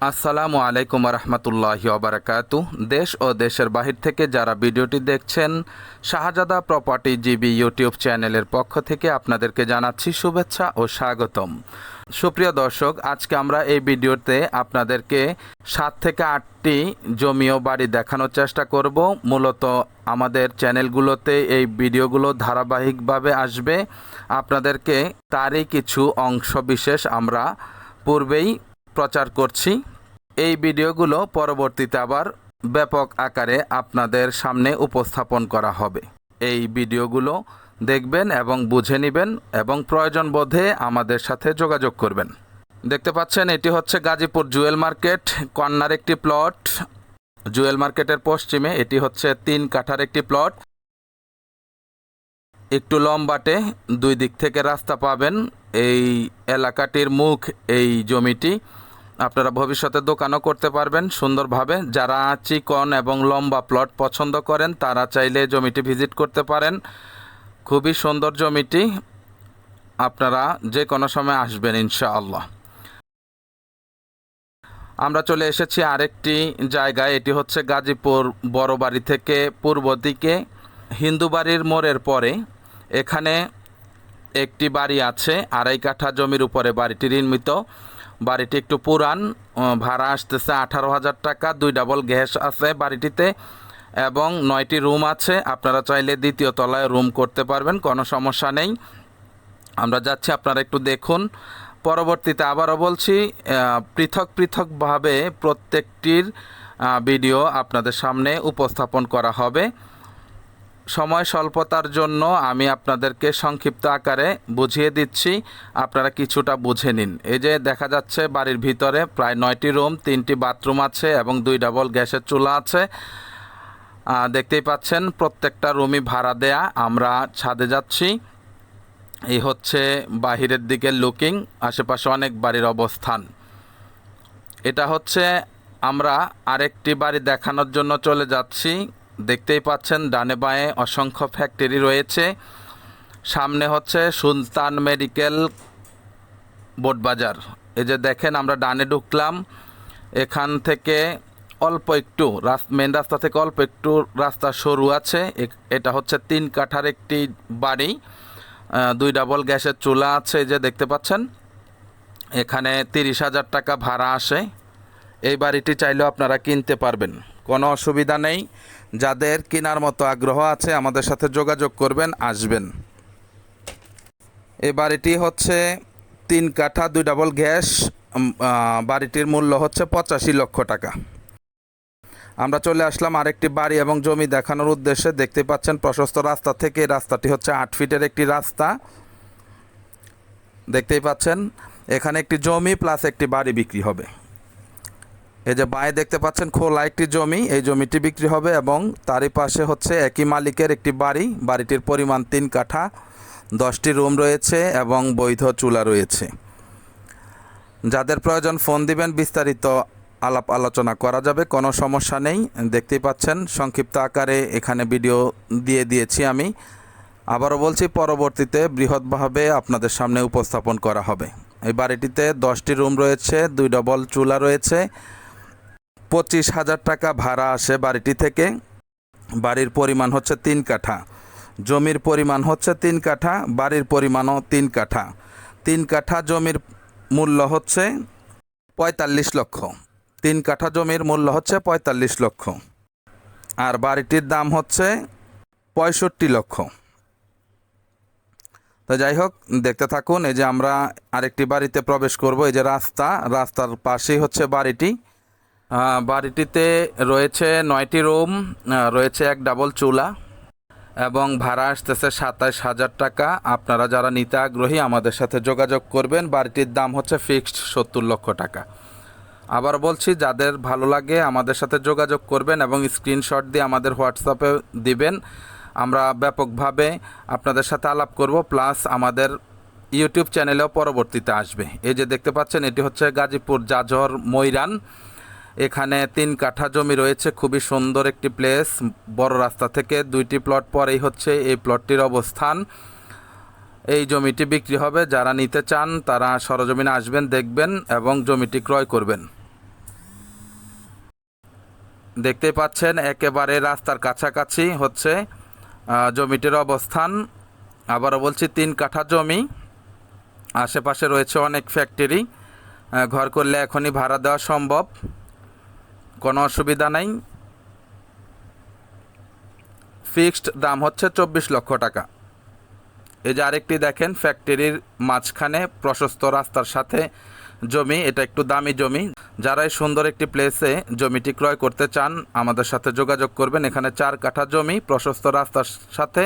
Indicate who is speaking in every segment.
Speaker 1: আসসালামু আলাইকুম রহমতুল্লাহি ওবরাকাতু দেশ ও দেশের বাহির থেকে যারা ভিডিওটি দেখছেন, শাহজাদা প্রপার্টি জিবি ইউটিউব চ্যানেলের পক্ষ থেকে আপনাদেরকে জানাচ্ছি শুভেচ্ছা ও স্বাগতম। সুপ্রিয় দর্শক, আজকে আমরা এই ভিডিওতে আপনাদেরকে সাত থেকে আটটি জমি ও বাড়ি দেখানোর চেষ্টা করব। মূলত আমাদের চ্যানেলগুলোতে এই ভিডিওগুলো ধারাবাহিকভাবে আসবে। আপনাদেরকে তারই কিছু অংশ বিশেষ আমরা পূর্বেই প্রচার করছি। এই ভিডিওগুলো পরবর্তীতে আবার ব্যাপক আকারে আপনাদের সামনে উপস্থাপন করা হবে। এই ভিডিওগুলো দেখবেন এবং বুঝে নেবেন এবং প্রয়োজন বোধে আমাদের সাথে যোগাযোগ করবেন। দেখতে পাচ্ছেন, এটি হচ্ছে গাজীপুর জুয়েল মার্কেট কন্যার একটি প্লট। জুয়েল মার্কেটের পশ্চিমে এটি হচ্ছে তিন কাঠার একটি প্লট। একটু লম্বাটে দুই দিক থেকে রাস্তা পাবেন। এই এলাকাটির মুখ, এই জমিটি আপনারা ভবিষ্যতে দোকানও করতে পারবেন সুন্দরভাবে। যারা চিকন এবং লম্বা প্লট পছন্দ করেন, তারা চাইলে জমিটি ভিজিট করতে পারেন। খুবই সুন্দর জমিটি। আপনারা যে কোনো সময় আসবেন, ইনশাআল্লাহ। আমরা চলে এসেছি আরেকটি জায়গায়। এটি হচ্ছে গাজীপুর বড় বাড়ি থেকে পূর্ব দিকে, হিন্দু বাড়ির মোড়ের পরে। এখানে একটি বাড়ি আছে, আড়াই কাঠা জমির উপরে বাড়িটি নির্মিত। বাড়িটি একটু পুরান ভাড়া আসতেছে আঠারো হাজার টাকা, দুই ডাবল গ্যাস আছে বাড়িটিতে এবং নয়টি রুম আছে। আপনারা চাইলে দ্বিতীয় তলায় রুম করতে পারবেন, কোনো সমস্যা নেই। আমরা যাচ্ছি, আপনারা একটু দেখুন। পরবর্তীতে আবারও বলছি পৃথক পৃথকভাবে প্রত্যেকটির ভিডিও আপনাদের সামনে উপস্থাপন করা হবে। সময় স্বল্পতার জন্য আমি আপনাদেরকে সংক্ষিপ্ত আকারে বুঝিয়ে দিচ্ছি। আপনারা কিছুটা বুঝে নিন। এই যে দেখা যাচ্ছে বাড়ির ভিতরে প্রায় নয়টি রুম, তিনটি বাথরুম আছে এবং দুই ডাবল গ্যাসের চুলা আছে। দেখতেই পাচ্ছেন প্রত্যেকটা রুমই ভাড়া দেয়া। আমরা ছাদে যাচ্ছি। এই হচ্ছে বাহিরের দিকে লুকিং আশেপাশে অনেক বাড়ির অবস্থান। এটা হচ্ছে আমরা আরেকটি বাড়ি দেখানোর জন্য চলে যাচ্ছি। দেখতেই পাচ্ছেন, ডানে বাঁয়ে অসংখ্য ফ্যাক্টরি রয়েছে। সামনে হচ্ছে সুলতান মেডিকেল বোট বাজার। এই যে দেখেন, আমরা ডানে ঢুকলাম। এখান থেকে অল্প একটু মেন রাস্তা থেকে অল্প একটু রাস্তা সরু আছে। এটা হচ্ছে তিন কাঠার একটি বাড়ি। দুই ডাবল গ্যাসের চুলা আছে যে দেখতে পাচ্ছেন। এখানে তিরিশ হাজার টাকা ভাড়া আসে। এই বাড়িটি চাইলেও আপনারা কিনতে পারবেন। কোনো অসুবিধা নেই। যাদের কেনার মতো আগ্রহ আছে আমাদের সাথে যোগাযোগ করবেন, আসবেন। এ বাড়িটি হচ্ছে তিন কাঠা, দুই ডাবল গ্যাস বাড়িটির মূল্য হচ্ছে পঁচাশি লক্ষ টাকা। আমরা চলে আসলাম আরেকটি বাড়ি এবং জমি দেখানোর উদ্দেশ্যে। দেখতে পাচ্ছেন প্রশস্ত রাস্তা থেকে রাস্তাটি হচ্ছে আট ফিটের একটি রাস্তা। দেখতেই পাচ্ছেন, এখানে একটি জমি প্লাস একটি বাড়ি বিক্রি হবে। এই যে বাঁয়ে দেখতে পাচ্ছেন, খোলা একটি জমি, এই জমিটি বিক্রি হবে এবং তারই পাশে হচ্ছে একই মালিকের একটি বাড়ি, বাড়িটির পরিমাণ তিন কাঠা, দশটি রুম রয়েছে এবং বৈধ চুলা রয়েছে। যাদের প্রয়োজন ফোন দিবেন, বিস্তারিত আলাপ আলোচনা করা যাবে, কোনো সমস্যা নেই। দেখতেই পাচ্ছেন, সংক্ষিপ্ত আকারে এখানে ভিডিও দিয়ে দিয়েছি আমি। আবারও বলছি, পরবর্তীতে বৃহৎভাবে আপনাদের সামনে উপস্থাপন করা হবে। এই বাড়িটিতে দশটি রুম রয়েছে, দুই ডবল চুলা রয়েছে পঁচিশ হাজার টাকা ভাড়া আসে বাড়িটি থেকে। বাড়ির পরিমাণ হচ্ছে তিন কাঠা। জমির পরিমাণ হচ্ছে তিন কাঠা, বাড়ির পরিমাণও তিন কাঠা। তিন কাঠা জমির মূল্য হচ্ছে পঁয়তাল্লিশ লক্ষ। তিন কাঠা জমির মূল্য হচ্ছে পঁয়তাল্লিশ লক্ষ। আর বাড়িটির দাম হচ্ছে পঁয়ষট্টি লক্ষ। তো যাই হোক, দেখতে থাকুন, এই যে আমরা আরেকটি বাড়িতে প্রবেশ করব, এই যে রাস্তা, রাস্তার পাশেই হচ্ছে বাড়িটি। বাড়িটিতে রয়েছে নয়টি রুম রয়েছে এক ডাবল চুলা এবং ভাড়া আসতেছে সাতাইশ হাজার টাকা। আপনারা যারা নিতে আগ্রহী আমাদের সাথে যোগাযোগ করবেন। বাড়িটির দাম হচ্ছে ফিক্সড সত্তর লক্ষ টাকা। আবার বলছি, যাদের ভালো লাগে আমাদের সাথে যোগাযোগ করবেন এবং স্ক্রিনশট দিয়ে আমাদের হোয়াটসঅ্যাপে দিবেন। আমরা ব্যাপকভাবে আপনাদের সাথে আলাপ করব, প্লাস আমাদের ইউটিউব চ্যানেলেও পরবর্তীতে আসবে। এই যে দেখতে পাচ্ছেন, এটি হচ্ছে গাজীপুর, জাজর, ময়রান। এখানে তিন কাঠা জমি রয়েছে, খুবই সুন্দর একটি প্লেস বড় রাস্তা থেকে দুইটি প্লট পরেই হচ্ছে এই প্লটটির অবস্থান। এই জমিটি বিক্রি হবে, যারা নিতে চান তারা সরজমিনে আসবেন, দেখবেন এবং জমিটি ক্রয় করবেন। দেখতেই পাচ্ছেন, একেবারে রাস্তার কাছাকাছি হচ্ছে জমিটির অবস্থান। আবারও বলছি, তিন কাঠা জমি, আশেপাশে রয়েছে অনেক ফ্যাক্টরি ঘর করলে এখনই ভাড়া দেওয়া সম্ভব। কোনো অসুবিধা নাই। ফিক্সড দাম হচ্ছে চব্বিশ লক্ষ টাকা। এই যে আরেকটি দেখেন, ফ্যাক্টরির মাঝখানে প্রশস্ত রাস্তার সাথে জমি, এটা একটু দামি জমি। যারা এই সুন্দর একটি প্লেসে জমিটি ক্রয় করতে চান, আমাদের সাথে যোগাযোগ করবেন। এখানে চার কাঠা জমি, প্রশস্ত রাস্তার সাথে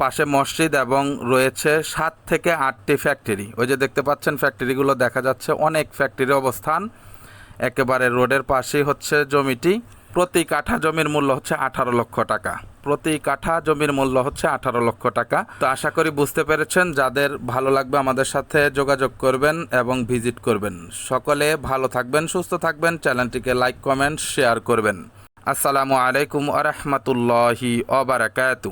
Speaker 1: পাশে মসজিদ এবং রয়েছে সাত থেকে আটটি ফ্যাক্টরি। ওই যে দেখতে পাচ্ছেন, ফ্যাক্টরিগুলো দেখা যাচ্ছে, অনেক ফ্যাক্টরি অবস্থান। একেবারে রোডের পাশেই হচ্ছে জমিটি। প্রতি কাঠা জমির মূল্য হচ্ছে আঠারো লক্ষ টাকা। প্রতি কাঠা জমির মূল্য হচ্ছে আঠারো লক্ষ টাকা। তো আশা করি বুঝতে পেরেছেন, যাদের ভালো লাগবে আমাদের সাথে যোগাযোগ করবেন এবং ভিজিট করবেন। সকলে ভালো থাকবেন, সুস্থ থাকবেন, চ্যানেলটিকে লাইক, কমেন্ট, শেয়ার করবেন। আসসালামু আলাইকুম আ রহমতুল্লাহি অবরাকাতু